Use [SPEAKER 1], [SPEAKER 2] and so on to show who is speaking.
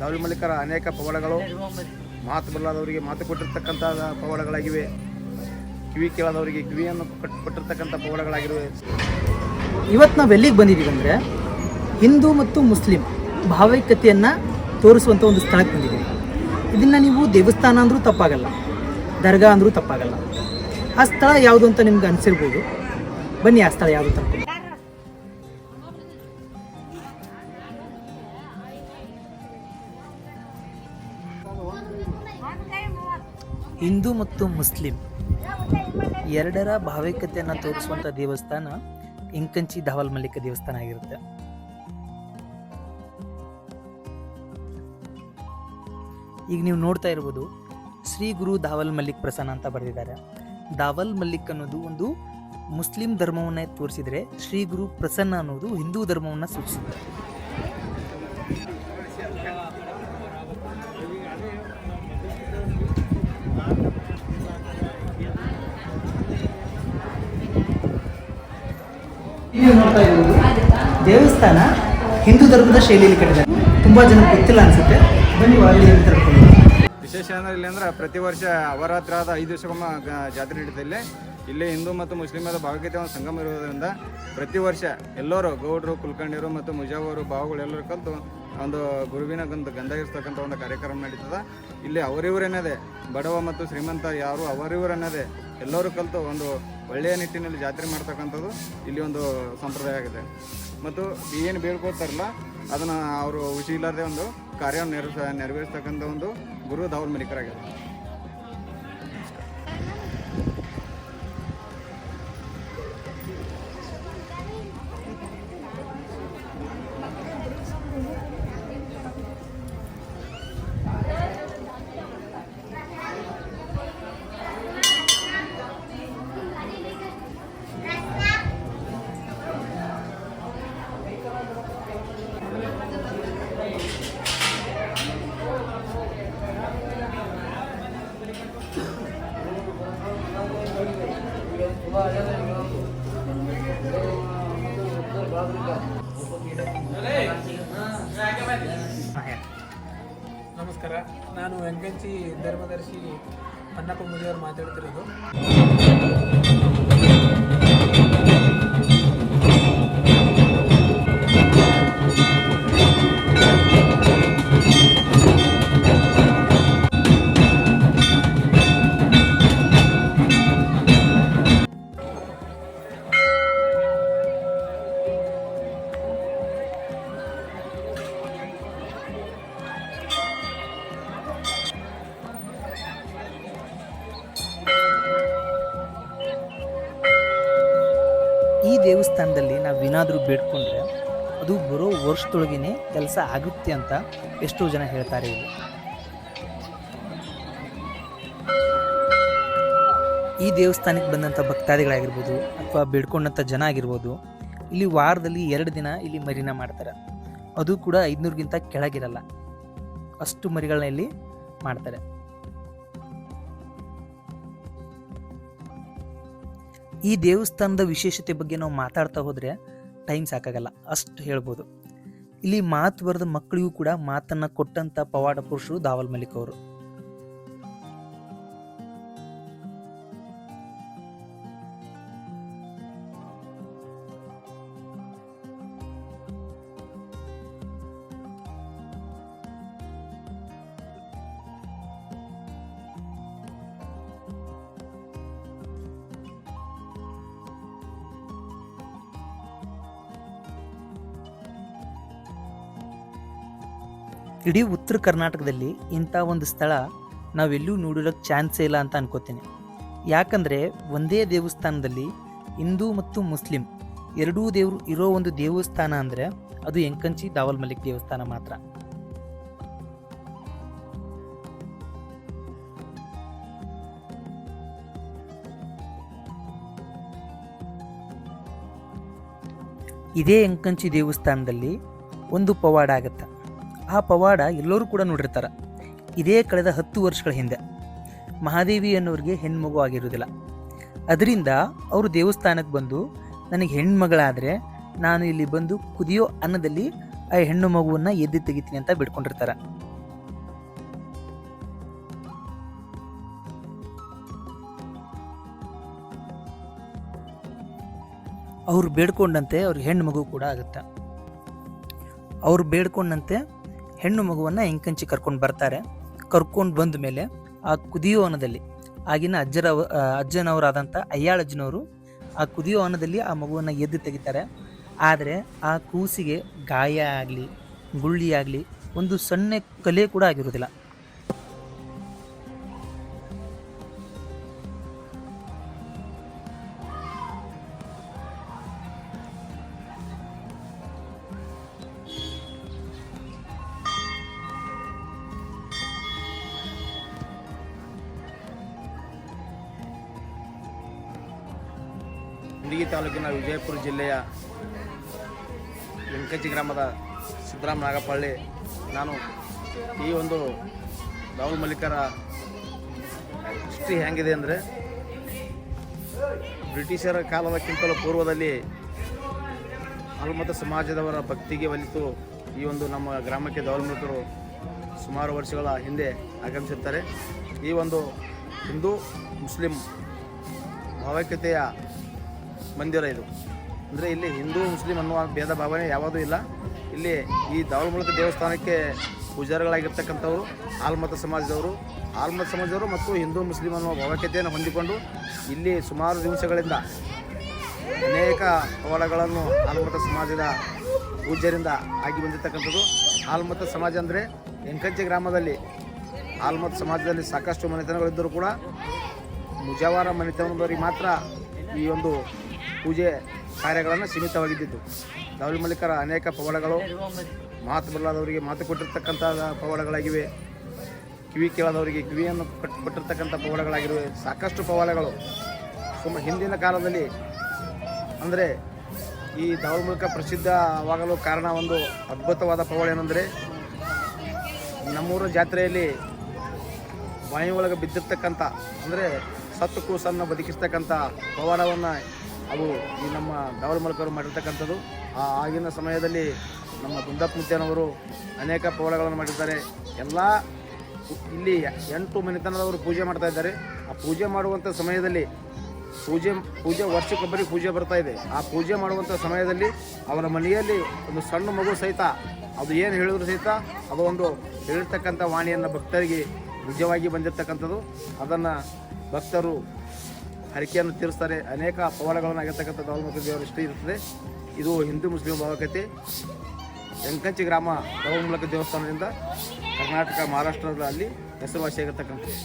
[SPEAKER 1] ದಾವಲಿ ಮಲ್ಲಿಕರ ಅನೇಕ ಪವಾಡಗಳು, ಮಾತು ಬರಲಾದವರಿಗೆ ಮಾತು ಕೊಟ್ಟಿರ್ತಕ್ಕಂಥ ಪವಾಡಗಳಾಗಿವೆ. ಕಿವಿ ಕೇಳದವರಿಗೆ ಕಿವಿಯನ್ನು ಕಟ್, ಕೊಟ್ಟಿರ್ತಕ್ಕಂಥ ಪವಾಡಗಳಾಗಿವೆ.
[SPEAKER 2] ಇವತ್ತು ನಾವು ಎಲ್ಲಿಗೆ ಬಂದಿದ್ದೀವಿ ಅಂದರೆ ಹಿಂದೂ ಮತ್ತು ಮುಸ್ಲಿಂ ಭಾವೈಕ್ಯತೆಯನ್ನು ತೋರಿಸುವಂಥ ಒಂದು ಸ್ಥಳಕ್ಕೆ ಬಂದಿದ್ದೀವಿ ಇದನ್ನು ನೀವು ದೇವಸ್ಥಾನ ಅಂದರೂ ತಪ್ಪಾಗಲ್ಲ, ದರ್ಗಾ ಅಂದರೂ ತಪ್ಪಾಗಲ್ಲ. ಆ ಸ್ಥಳ ಯಾವುದು ಅಂತ ನಿಮ್ಗೆ ಅನಿಸಿರ್ಬೋದು. ಬನ್ನಿ ಆ ಸ್ಥಳ ಯಾವುದು ತಪ್ಪು ಹಿಂದೂ ಮತ್ತು ಮುಸ್ಲಿಂ ಎರಡರ ಭಾವೈಕ್ಯತೆಯನ್ನು ತೋರಿಸುವಂಥ ದೇವಸ್ಥಾನ ಇಂಕಂಚಿ ಧಾವಲ್ ಮಲ್ಲಿಕ ದೇವಸ್ಥಾನ ಆಗಿರುತ್ತೆ. ಈಗ ನೀವು ನೋಡ್ತಾ ಇರ್ಬೋದು, ಶ್ರೀ ಗುರು ಧಾವಲ್ ಮಲ್ಲಿಕ್ ಪ್ರಸನ್ನ ಅಂತ ಬರೆದಿದ್ದಾರೆ. ಧಾವಲ್ ಮಲ್ಲಿಕ್ ಅನ್ನೋದು ಒಂದು ಮುಸ್ಲಿಂ ಧರ್ಮವನ್ನು ತೋರಿಸಿದ್ರೆ ಶ್ರೀ ಗುರು ಪ್ರಸನ್ನ ಅನ್ನೋದು ಹಿಂದೂ ಧರ್ಮವನ್ನು ಸೂಚಿಸುತ್ತೆ. ನೋಡ್ತಾ ಇರೋದು, ದೇವಸ್ಥಾನ ಹಿಂದೂ ಧರ್ಮದ ಶೈಲಿಯಲ್ಲಿ ಕಟ್ಟಿದ್ದಾರೆ. ತುಂಬಾ ಜನ ಗೊತ್ತಿಲ್ಲ ಅನ್ಸುತ್ತೆ. ಬನ್ನಿ ಅಲ್ಲಿ
[SPEAKER 1] ವಿಶೇಷ ಅಂದ್ರೆ ಇಲ್ಲಿ ಅಂದ್ರೆ ಪ್ರತಿ ವರ್ಷ ಅವರಾತ್ರ ಆದ ಐದು ದಿವಸಕ್ಕೊಮ್ಮ ಜಾತ್ರೆ ನಡೀತದೆ ಇಲ್ಲಿ ಹಿಂದೂ ಮತ್ತು ಮುಸ್ಲಿಮರ ಭಾವಗೀತೆ ಒಂದು ಸಂಗಮ ಇರುವುದರಿಂದ ಪ್ರತಿ ವರ್ಷ ಎಲ್ಲರೂ ಗೌಡರು, ಕುಲ್ಕರ್ಣಿಯರು ಮತ್ತು ಮುಜಾವರು ಭಾವಗಳು ಎಲ್ಲರೂ ಕಲಿತು ಒಂದು ಗುರುವಿನ ಗಂಧ ಗಂಧ ಇರ್ತಕ್ಕಂಥ ಒಂದು ಕಾರ್ಯಕ್ರಮ ನಡೀತದ. ಇಲ್ಲಿ ಅವರಿವರೇನದೇ ಬಡವ ಮತ್ತು ಶ್ರೀಮಂತ ಯಾರು ಅವರಿವರನ್ನದೇ ಎಲ್ಲರೂ ಕಲಿತು ಒಂದು ಒಳ್ಳೆಯ ನಿಟ್ಟಿನಲ್ಲಿ ಜಾತ್ರೆ ಮಾಡ್ತಕ್ಕಂಥದ್ದು ಇಲ್ಲಿ ಒಂದು ಸಂಪ್ರದಾಯ ಆಗಿದೆ. ಮತ್ತು ಏನು ಬೇಡ್ಕೋತಾರಲ್ಲ, ಅದನ್ನು ಅವರು ಹುಷಿ ಇಲ್ಲದೆ ಒಂದು ಕಾರ್ಯ ನೆರವೇರಿಸ, ನೆರವೇರಿಸ್ತಕ್ಕಂಥ ಒಂದು ಗುರು ದಾವಲ್ ಮಲಿಕರಾಗಿದೆ
[SPEAKER 3] ನಮಸ್ಕಾರ. ನಾನು ವೆಂಕಂಚಿ ಧರ್ಮದರ್ಶಿ ಅನ್ನಪ್ಪ ಮುದಿಯವರು ಮಾತಾಡ್ತಿರೋದು.
[SPEAKER 2] ದೇವಸ್ಥಾನದಲ್ಲಿ ನಾವು ಏನಾದರೂ ಬೇಡ್ಕೊಂಡ್ರೆ ಅದು ಬರೋ ವರ್ಷದೊಳಗೇ ಕೆಲಸ ಆಗುತ್ತೆ ಅಂತ ಎಷ್ಟೋ ಜನ ಹೇಳ್ತಾರೆ ಇಲ್ಲಿ. ಈ ದೇವಸ್ಥಾನಕ್ಕೆ ಬಂದಂಥ ಭಕ್ತಾದಿಗಳಾಗಿರ್ಬೋದು ಅಥವಾ ಬೇಡ್ಕೊಂಡಂಥ ಜನ ಆಗಿರ್ಬೋದು, ಇಲ್ಲಿ ವಾರದಲ್ಲಿ ಎರಡು ದಿನ ಇಲ್ಲಿ ಮರಿನ ಮಾಡ್ತಾರೆ. ಅದು ಕೂಡ ಐದುನೂರಿಗಿಂತ ಕೆಳಗಿರಲ್ಲ. ಅಷ್ಟು ಮರಿಗಳನ್ನ ಇಲ್ಲಿ ಮಾಡ್ತಾರೆ. ಈ ದೇವಸ್ಥಾನದ ವಿಶೇಷತೆ ಬಗ್ಗೆ ನಾವು ಮಾತಾಡ್ತಾ ಹೋದರೆ ಟೈಮ್ ಸಾಕಾಗಲ್ಲ, ಅಷ್ಟು ಹೇಳ್ಬೋದು. ಇಲ್ಲಿ ಮಾತು ಬರೆದ ಮಕ್ಕಳಿಗೂ ಕೂಡ ಮಾತನ್ನು ಕೊಟ್ಟಂಥ ಪವಾಡ ಪುರುಷರು ದಾವಲ್ ಮಲಿಕ್ ಅವರು. ಇಡೀ ಉತ್ತರ ಕರ್ನಾಟಕದಲ್ಲಿ ಇಂಥ ಒಂದು ಸ್ಥಳ ನಾವೆಲ್ಲೂ ನೋಡಿರೋಕ್ಕೆ ಚಾನ್ಸೇ ಇಲ್ಲ ಅಂತ ಅನ್ಕೋತೀನಿ. ಯಾಕಂದರೆ ಒಂದೇ ದೇವಸ್ಥಾನದಲ್ಲಿ ಹಿಂದೂ ಮತ್ತು ಮುಸ್ಲಿಂ ಎರಡೂ ದೇವರು ಇರೋ ಒಂದು ದೇವಸ್ಥಾನ ಅಂದರೆ ಅದು ಎಂಕಂಚಿ ದಾವಲ್ ಮಲ್ಲಿಕ್ ದೇವಸ್ಥಾನ ಮಾತ್ರ. ಇದೇ ಎಂಕಂಚಿ ದೇವಸ್ಥಾನದಲ್ಲಿ ಒಂದು ಪವಾಡ ಆಗತ್ತೆ. ಆ ಪವಾಡ ಎಲ್ಲರೂ ಕೂಡ ನೋಡಿರ್ತಾರೆ. ಇದೇ ಕಳೆದ ಹತ್ತು ವರ್ಷಗಳ ಹಿಂದೆ. ಮಹಾದೇವಿ ಅನ್ನೋರಿಗೆ ಹೆಣ್ಮಗು ಆಗಿರೋದಿಲ್ಲ ಅದರಿಂದ ಅವರು ದೇವಸ್ಥಾನಕ್ಕೆ ಬಂದು, ನನಗೆ ಹೆಣ್ಮಗಳಾದರೆ ನಾನು ಇಲ್ಲಿ ಬಂದು ಕುದಿಯೋ ಅನ್ನದಲ್ಲಿ ಆ ಹೆಣ್ಣು ಮಗುವನ್ನು ಎದ್ದು ತೆಗಿತೀನಿ ಅಂತ ಬಿಡ್ಕೊಂಡಿರ್ತಾರೆ. ಅವ್ರು ಬೇಡ್ಕೊಂಡಂತೆ ಅವ್ರ ಹೆಣ್ಣು ಮಗು ಕೂಡ ಆಗುತ್ತೆ. ಅವ್ರು ಬೇಡ್ಕೊಂಡಂತೆ ಹೆಣ್ಣು ಮಗುವನ್ನು ಎಂಕಂಚಿ ಕರ್ಕೊಂಡು ಬರ್ತಾರೆ. ಕರ್ಕೊಂಡು ಬಂದ ಮೇಲೆ ಆ ಕುದಿಯೋ ವನದಲ್ಲಿ ಆಗಿನ ಅಜ್ಜರ ಅಜ್ಜನವರಾದಂಥ ಅಯ್ಯಾಳಜ್ಜನವರು ಆ ಕುದಿಯೋವನದಲ್ಲಿ ಆ ಮಗುವನ್ನು ಎದ್ದು ತೆಗಿತಾರೆ. ಆದರೆ ಆ ಕೂಸಿಗೆ ಗಾಯ ಆಗಲಿ, ಗುಳ್ಳಿ ಆಗಲಿ ಒಂದು ಸಣ್ಣ ಕಲೆ ಕೂಡ ಆಗಿರೋದಿಲ್ಲ
[SPEAKER 4] ಇಂಡಿಗಿ ತಾಲೂಕಿನ ವಿಜಯಪುರ ಜಿಲ್ಲೆಯ ವೆಂಕಜ್ಜಿ ಗ್ರಾಮದ ಸಿದ್ದರಾಮ ನಾಗಪಳ್ಳಿ, ನಾನು ಈ ಒಂದು ರಾಹುಲ್ ಮಲ್ಲಿಕರ ಹಿಸ್ಟ್ರಿ ಹೇಗಿದೆ ಅಂದರೆ ಬ್ರಿಟಿಷರ ಕಾಲದಕ್ಕಿಂತಲೂ ಪೂರ್ವದಲ್ಲಿ ಅಲ್ಮತ ಸಮಾಜದವರ ಭಕ್ತಿಗೆ ಒಲಿತು ಈ ಒಂದು ನಮ್ಮ ಗ್ರಾಮಕ್ಕೆ ದೌಲ್ಮುಖರು ಸುಮಾರು ವರ್ಷಗಳ ಹಿಂದೆ ಆಗಮಿಸುತ್ತಾರೆ ಈ ಒಂದು ಹಿಂದೂ ಮುಸ್ಲಿಂ ಭಾವೈಕ್ಯತೆಯ ಮಂದಿರ ಇದು. ಅಂದರೆ ಇಲ್ಲಿ ಹಿಂದೂ, ಮುಸ್ಲಿಂ ಅನ್ನುವ ಭೇದ ಭಾವನೆ ಯಾವುದೂ ಇಲ್ಲ. ಇಲ್ಲಿ ಈ ದಾವಳಮೂಲಕ ದೇವಸ್ಥಾನಕ್ಕೆ ಪೂಜಾರಿಗಳಾಗಿರ್ತಕ್ಕಂಥವ್ರು, ಆಲ್ಮತ ಸಮಾಜದವರು ಆಲ್ಮತ ಸಮಾಜದವರು ಮತ್ತು ಹಿಂದೂ, ಮುಸ್ಲಿಂ ಅನ್ನುವ ಭಾವಕ್ಯತೆಯನ್ನು ಹೊಂದಿಕೊಂಡು ಇಲ್ಲಿ ಸುಮಾರು ದಿವಸಗಳಿಂದ ಅನೇಕ ಪವಾಡಗಳನ್ನು ಆಲ್ಮತ ಸಮಾಜದ ಪೂಜ್ಯರಿಂದ ಆಗಿ ಬಂದಿರತಕ್ಕಂಥದ್ದು. ಆಲ್ಮತ ಸಮಾಜ ಅಂದರೆ ಎಂಕಂಚೆ ಗ್ರಾಮದಲ್ಲಿ ಆಲ್ಮತ್ ಸಮಾಜದಲ್ಲಿ ಸಾಕಷ್ಟು ಮನೆತನಗಳಿದ್ದರೂ ಕೂಡ ಮುಜಾವಾರ ಮನೆತನದವರಿಗೆ ಮಾತ್ರ ಈ ಒಂದು ಪೂಜೆ ಕಾರ್ಯಗಳನ್ನು ಸೀಮಿತವಾಗಿದ್ದಿದ್ದು. ದಾವಲಿ ಮಲ್ಲಿಕರ ಅನೇಕ ಪವಾಡಗಳು ಮಾತು ಬರಲಾದವರಿಗೆ ಮಾತು ಕೊಟ್ಟಿರ್ತಕ್ಕಂಥ ಪವಾಡಗಳಾಗಿವೆ. ಕಿವಿ ಕೇಳದವರಿಗೆ ಕಿವಿಯನ್ನು ಕಟ್, ಕೊಟ್ಟಿರ್ತಕ್ಕಂಥ ಪವಾಡಗಳಾಗಿರುವ ಸಾಕಷ್ಟು ಪವಾಡಗಳು. ತುಂಬ ಹಿಂದಿನ ಕಾಲದಲ್ಲಿ ಅಂದರೆ ಈ ದಾವಲ ಮೂಲಕ ಪ್ರಸಿದ್ಧವಾಗಲು ಕಾರಣ ಒಂದು ಅದ್ಭುತವಾದ ಪವಾಡ ಏನಂದರೆ ನಮ್ಮೂರ ಜಾತ್ರೆಯಲ್ಲಿ ಬಾಯಿ ಒಳಗೆ ಬಿದ್ದಿರ್ತಕ್ಕಂಥ ಅಂದರೆ ಸತ್ತು ಕೂಸನ್ನು ಬದುಕಿಸ್ತಕ್ಕಂಥ ಪವಾಡವನ್ನು ಅವು ಈ ನಮ್ಮ ಗೌರ ಮೂಲಕರು ಮಾಡಿರ್ತಕ್ಕಂಥದ್ದು. ಆ ಆಗಿನ ಸಮಯದಲ್ಲಿ ನಮ್ಮ ದುಂಡಪ್ಪ ಮುತ್ಯನವರು ಅನೇಕ ಪವಾಡಗಳನ್ನು ಮಾಡಿದ್ದಾರೆ. ಎಲ್ಲ ಇಲ್ಲಿ ಎಂಟು ಮನೆತನದವರು ಪೂಜೆ ಮಾಡ್ತಾ ಇದ್ದಾರೆ. ಆ ಪೂಜೆ ಮಾಡುವಂಥ ಸಮಯದಲ್ಲಿ ಪೂಜೆ ಪೂಜೆ ವರ್ಷಕ್ಕೊಬ್ಬರಿಗೆ ಪೂಜೆ ಬರ್ತಾ ಇದೆ. ಆ ಪೂಜೆ ಮಾಡುವಂಥ ಸಮಯದಲ್ಲಿ ಅವರ ಮನೆಯಲ್ಲಿ ಒಂದು ಸಣ್ಣ ಮಗು ಸಹಿತ, ಅದು ಏನು ಹೇಳಿದ್ರು ಸಹಿತ ಅದು ಒಂದು ಹೇಳಿರ್ತಕ್ಕಂಥ ವಾಣಿಯನ್ನು ಭಕ್ತರಿಗೆ ನಿಜವಾಗಿ ಬಂದಿರತಕ್ಕಂಥದ್ದು. ಅದನ್ನು ಭಕ್ತರು ಹರಿಕೆಯನ್ನು ತೀರಿಸ್ತಾರೆ. ಅನೇಕ ಪವಾಡಗಳನ್ನು ಆಗಿರ್ತಕ್ಕಂಥ ದೌಲ್ಮುಖ ದೇವರ ಇಷ್ಟ ಇರ್ತದೆ ಇದು ಹಿಂದೂ ಮುಸ್ಲಿಂ ಭಾವಕತೆ ಎಂಕಂಚಿ ಗ್ರಾಮ ದೌಲ್ಮುಖ ದೇವಸ್ಥಾನದಿಂದ ಕರ್ನಾಟಕ, ಮಹಾರಾಷ್ಟ್ರದಲ್ಲಿ ಹೆಸರುವಾಸಿಯಾಗಿರ್ತಕ್ಕಂಥದ್ದು.